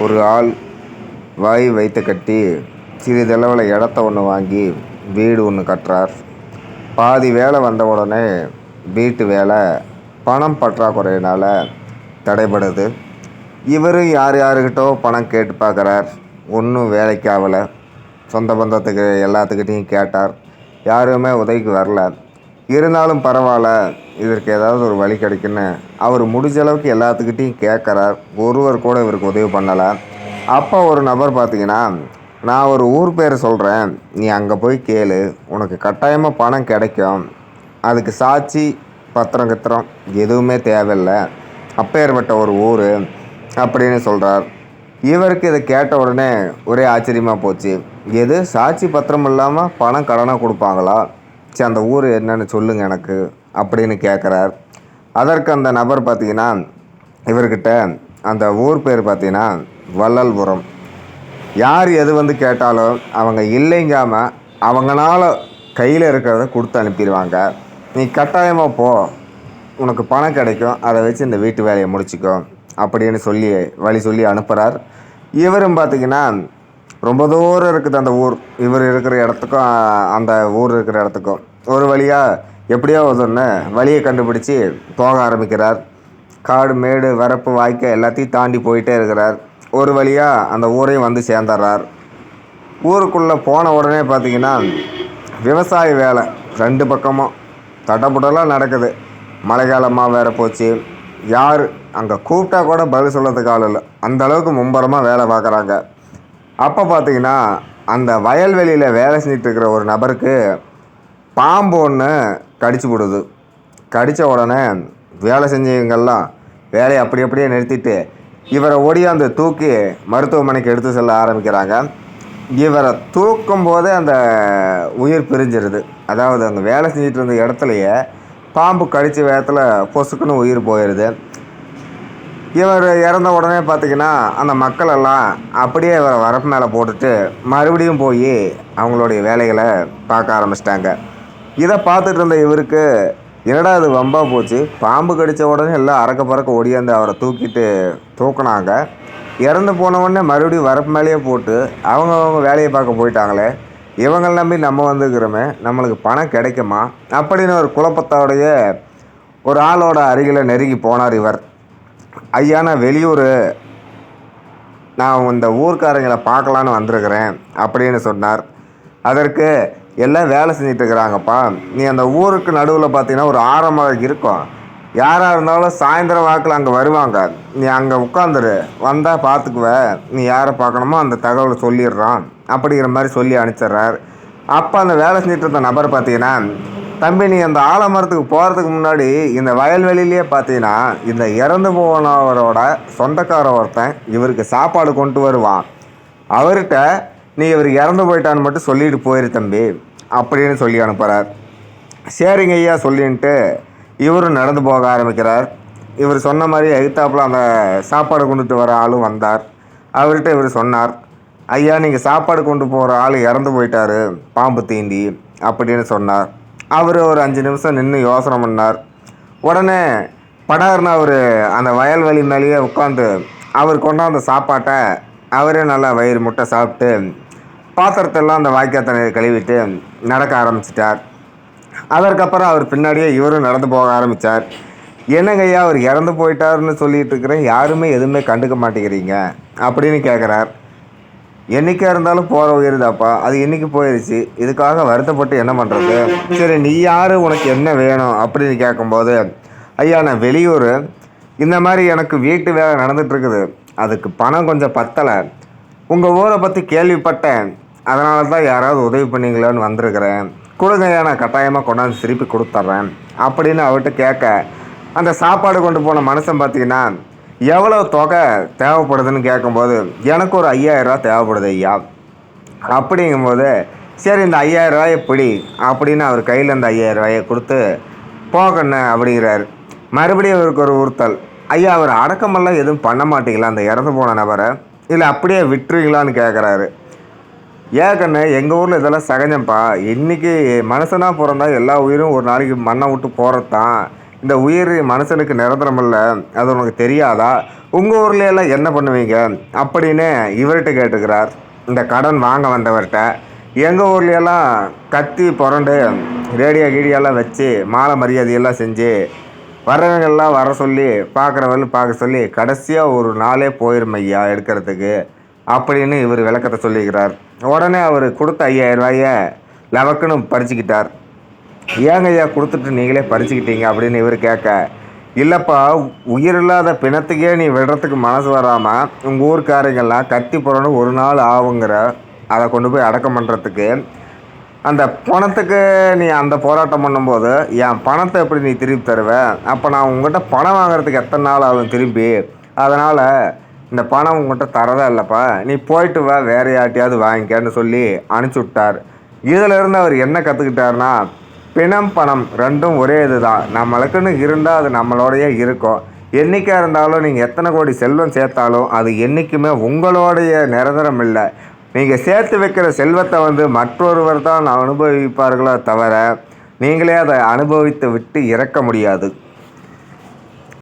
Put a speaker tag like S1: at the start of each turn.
S1: ஒரு ஆள் வாய் வைத்து கட்டி சிறிதளவில் இடத்த ஒன்று வாங்கி வீடு ஒன்று கட்டுறார். பாதி வேலை வந்த உடனே வீட்டு வேலை பணம் பற்றாக்குறையினால் தடைபடுது. இவர் யார் யாருக்கிட்டோ பணம் கேட்டு பார்க்குறார். ஒன்றும் வேலைக்கு ஆகலை. சொந்த பந்தத்துக்கு எல்லாத்துக்கிட்டையும் கேட்டார். யாருமே உதவிக்கு வரல. இருந்தாலும் பரவாயில்ல இதற்கு ஏதாவது ஒரு வழி கிடைக்குன்னு அவர் முடிஞ்ச அளவுக்கு எல்லாத்துக்கிட்டேயும் கேட்குறார். ஒருவர் கூட இவருக்கு உதவி பண்ணலை. அப்போ ஒரு நபர் பார்த்தீங்கன்னா நான் ஒரு ஊர் பேர் சொல்கிறேன் நீ அங்கே போய் கேளு. உனக்கு கட்டாயமாக பணம் கிடைக்கும். அதுக்கு சாட்சி பத்திரம் கித்திரம் எதுவுமே தேவையில்லை. அப்பேற்பட்ட ஒரு ஊர் அப்படின்னு சொல்கிறார் இவருக்கு இதை கேட்ட உடனே ஒரே ஆச்சரியமாக போச்சு. எது? சாட்சி பத்திரம் இல்லாமல் பணம் கடனாக கொடுப்பாங்களா? சரி அந்த ஊர் என்னன்னு சொல்லுங்கள் எனக்கு அப்படின்னு கேட்குறார் அதற்கு அந்த நபர் பார்த்தீங்கன்னா இவர்கிட்ட அந்த ஊர் பேர் பார்த்தீங்கன்னா வள்ளல்புரம். யார் எது வந்து கேட்டாலும் அவங்க இல்லைங்காம அவங்களால கையில் இருக்கிறத கொடுத்து அனுப்பிடுவாங்க. நீ கட்டாயமாக போ உனக்கு பணம் கிடைக்கும் அதை வச்சு இந்த வீட்டு வேலையை முடிச்சுக்கோ அப்படின்னு சொல்லி வழி சொல்லி அனுப்புகிறார் இவரும் பார்த்தீங்கன்னா ரொம்ப தூரம் இருக்குது அந்த ஊர். இவர் இருக்கிற இடத்துக்கும் அந்த ஊர் இருக்கிற இடத்துக்கும். ஒரு வழியாக எப்படியோ ஒன்று வழியை கண்டுபிடிச்சி போக ஆரம்பிக்கிறார். காடு மேடு வரப்பு வாய்க்கால் எல்லாத்தையும் தாண்டி போயிட்டே இருக்கிறார். ஒரு வழியாக அந்த ஊரையும் வந்து சேர்ந்துடுறார் ஊருக்குள்ளே போன உடனே பார்த்தீங்கன்னா விவசாய வேலை ரெண்டு பக்கமும் தடபுடலாக நடக்குது. மழைக்காலமாக வேற போச்சு. யார்? அங்கே கூப்பிட்டா கூட பதில் சொல்கிறதுக்கு ஆள் இல்லை. அந்த அளவுக்கு மும்பரமாக வேலை பார்க்குறாங்க அப்போ பார்த்தீங்கன்னா அந்த வயல்வெளியில் வேலை செஞ்சுட்டு இருக்கிற ஒரு நபருக்கு பாம்பு ஒன்று கடிச்சு விடுது கடித்த உடனே வேலை செஞ்சவங்கெல்லாம் வேலையை அப்படி அப்படியே நிறுத்திட்டு இவரை ஓடியாந்து தூக்கி மருத்துவமனைக்கு எடுத்து செல்ல ஆரம்பிக்கிறாங்க. இவரை தூக்கும் போதே அந்த உயிர் பிரிஞ்சிருது. அதாவது அங்கே வேலை செஞ்சிட்டு இருந்த இடத்துலையே பாம்பு கடித்த வேகத்தில் பொசுக்குன்னு உயிர் போயிடுது இவர் இறந்த உடனே பார்த்தீங்கன்னா அந்த மக்களெல்லாம் அப்படியே இவரை வரப்பு மேலே போட்டுட்டு மறுபடியும் போய் அவங்களுடைய வேலைகளை பார்க்க ஆரம்பிச்சிட்டாங்க. இதை பார்த்துட்டு இருந்த இவருக்கு என்னடா அது வம்பா போச்சு? பாம்பு கடித்த உடனே எல்லாம் அறக்க பறக்க ஓடியாந்து அவரை தூக்கிட்டு தூக்குனாங்க. இறந்து போன உடனே மறுபடியும் வரப்பு மேலேயே போட்டு அவங்க அவங்க வேலையை பார்க்க போயிட்டாங்களே. இவங்களை நம்பி நம்ம வந்துக்கிறோமே நம்மளுக்கு பணம் கிடைக்குமா? அப்படின்னு ஒரு குழப்பத்தோடைய ஒரு ஆளோட அருகில் நெருங்கி போனார் இவர். ஐயா நான் வெளியூர். நான் இந்த ஊர்க்காரங்களை பார்க்கலான்னு வந்திருக்கிறேன் அப்படின்னு சொன்னார். அதற்கு எல்லாம் வேலை செஞ்சுட்டு இருக்கிறாங்கப்பா நீ அந்த ஊருக்கு நடுவில் பார்த்தீங்கன்னா ஒரு ஆரம்பம் இருக்கும். யாராக இருந்தாலும் சாயந்தரம் வாக்கில் அங்கே வருவாங்க. நீ அங்கே உட்காந்துரு. வந்தால் பார்த்துக்குவ. நீ யாரை பார்க்கணுமோ அந்த தகவலை சொல்லிடுறான். அப்படிங்கிற மாதிரி சொல்லி அனுப்பிச்சிட்றார். அப்போ அந்த வேலை செஞ்சிட்டு இருந்த நபர் பார்த்தீங்கன்னா தம்பி நீ அந்த ஆலமரத்துக்கு போகிறதுக்கு முன்னாடி இந்த வயல்வெளியிலேயே பார்த்தீங்கன்னா இந்த இறந்து போனவரோட சொந்தக்கார ஒருத்தன் இவருக்கு சாப்பாடு கொண்டு வருவான். அவர்கிட்ட நீ இவர் இறந்து போயிட்டான்னு மட்டும் சொல்லிட்டு போயிரு தம்பி அப்படின்னு சொல்லி அனுப்புகிறார் சரிங்க ஐயா சொல்லின்ட்டு இவரும் நடந்து போக ஆரம்பிக்கிறார். இவர் சொன்ன மாதிரி எகுத்தாப்புல அந்த சாப்பாடு கொண்டுட்டு வர ஆளும் வந்தார். அவர்கிட்ட இவர் சொன்னார் ஐயா நீங்கள் சாப்பாடு கொண்டு போகிற ஆள் இறந்து போயிட்டாரு பாம்பு தீண்டி அப்படின்னு சொன்னார். அவர் ஒரு அஞ்சு நிமிஷம் நின்று யோசனை பண்ணார். உடனே படார்னு அவர் அந்த வயல்வெளி மேலேயே உட்காந்து அவர் கொண்டாந்த சாப்பாட்டை அவரே நல்லா வயிறு முட்டை சாப்பிட்டு பாத்திரத்தெல்லாம் அந்த வாய்க்கால் தண்ணியை கழுவிட்டு நடக்க ஆரம்பிச்சிட்டார். அதற்கப்புறம் அவர் பின்னாடியே இவரும் நடந்து போக ஆரம்பித்தார் என்னங்க ஐயா அவர் இறந்து போயிட்டாருன்னு சொல்லிட்டு இருக்கிறேன். யாருமே எதுவுமே கண்டுக்க மாட்டேங்கிறீங்க அப்படின்னு கேட்குறார் என்னைக்கா இருந்தாலும் போகிற உயிர்தாப்பா. அது என்றைக்கு போயிடுச்சு இதுக்காக வருத்தப்பட்டு என்ன பண்ணுறது சரி நீ யார்? உனக்கு என்ன வேணும்? அப்படின்னு கேட்கும்போது ஐயா நான் வெளியூர். இந்த மாதிரி எனக்கு வீட்டு வேலை நடந்துகிட்ருக்குது அதுக்கு பணம் கொஞ்சம் பத்தலை. உங்கள் ஊரை பற்றி கேள்விப்பட்டேன். அதனால தான் யாராவது உதவி பண்ணீங்களான்னு வந்திருக்கிறேன். கொடுங்க ஐயா நான் கட்டாயமாக கொண்டாந்து திருப்பி கொடுத்துட்றேன். அப்படின்னு அவர்கிட்ட கேட்க அந்த சாப்பாடு கொண்டு போன மனுஷன் பார்த்தீங்கன்னா எவ்வளோ தொகை தேவைப்படுதுன்னு கேட்கும்போது எனக்கு ஒரு ஐயாயிரரூவா தேவைப்படுது ஐயா. அப்படிங்கும்போது சரி இந்த ஐயாயிரம் ரூபாயை பிடி அப்படின்னு அவர் கையில் இந்த ஐயாயிரரூவாயை ரூபாயை கொடுத்து போகண்ணே அப்படிங்கிறாரு. மறுபடியும் அவருக்கு ஒரு உறுத்தல். ஐயா அவர் அடக்கமெல்லாம் எதுவும் பண்ண மாட்டீங்களா அந்த இறந்து போன நபரை? இல்லை அப்படியே விட்டுருவீங்களான்னு கேட்குறாரு. ஏக்கண்ணு எங்கள் ஊரில் இதெல்லாம் சகஜம்ப்பா. இன்றைக்கி மனுஷனாக பிறந்தா எல்லா உயிரும் ஒரு நாளைக்கு மண்ணை விட்டு போகிறது தான் இந்த உயிர் மனுஷனுக்கு நிரந்தரம் இல்லை அது உனக்கு தெரியாதா? உங்கள் ஊர்ல எல்லாம் என்ன பண்ணுவீங்க? அப்படின்னு இவர்கிட்ட கேட்டுக்கிறார். இந்த கடன் வாங்க வந்தவர்கிட்ட எங்கள் ஊர்லையெல்லாம் கத்தி புரண்டு ரேடியோ கீடியெல்லாம் வச்சு மாலை மரியாதையெல்லாம் செஞ்சு வர்றவங்கெல்லாம் வர சொல்லி பார்க்குறவங்களும் பார்க்க சொல்லி கடைசியாக ஒரு நாளே போயிடும் ஐயா எடுக்கிறதுக்கு அப்படின்னு இவர் விளக்கத்தை சொல்லிக்கிறார். உடனே அவர் கொடுத்த ஐயாயிரம் ரூபாயை லவக்குன்னு பறிச்சுக்கிட்டார். ஏங்க ஐயா கொடுத்துட்டு நீங்களே பறிச்சுக்கிட்டீங்க அப்படின்னு இவர் கேட்க இல்லைப்பா உயிரில்லாத பிணத்துக்கே நீ விடுறதுக்கு மனசு வராமல் உங்கள் ஊர்க்காரங்கள்லாம் கத்தி புறணும் ஒரு நாள் ஆகுங்கிற அதை கொண்டு போய் அடக்கம் பண்ணுறதுக்கு அந்த பணத்துக்கு நீ அந்த போராட்டம் பண்ணும்போது என் பணத்தை எப்படி நீ திருப்பி தருவேன் அப்போ நான் உங்கள்கிட்ட பணம் வாங்குறதுக்கு எத்தனை நாள் ஆகும் திரும்பி? அதனால் இந்த பணம் உங்கள்கிட்ட தரதா இல்லைப்பா. நீ போயிட்டு வா வேறு யார்ட்டையாவது வாங்கிக்கன்னு சொல்லி அனுப்பிச்சி விட்டார். இதிலிருந்து அவர் என்ன கற்றுக்கிட்டாருன்னா பிணம் பணம் ரெண்டும் ஒரே இதுதான். நம்மளுக்குன்னு இருந்தால் அது நம்மளோடைய இருக்கும். என்றைக்காக இருந்தாலும் நீங்கள் எத்தனை கோடி செல்வம் சேர்த்தாலும் அது என்றைக்குமே உங்களுடைய நிரந்தரம் இல்லை. நீங்கள் சேர்த்து வைக்கிற செல்வத்தை வந்து மற்றொருவர் தான் அனுபவிப்பார்களோ தவிர நீங்களே அதை அனுபவித்து விட்டு இறக்க முடியாது.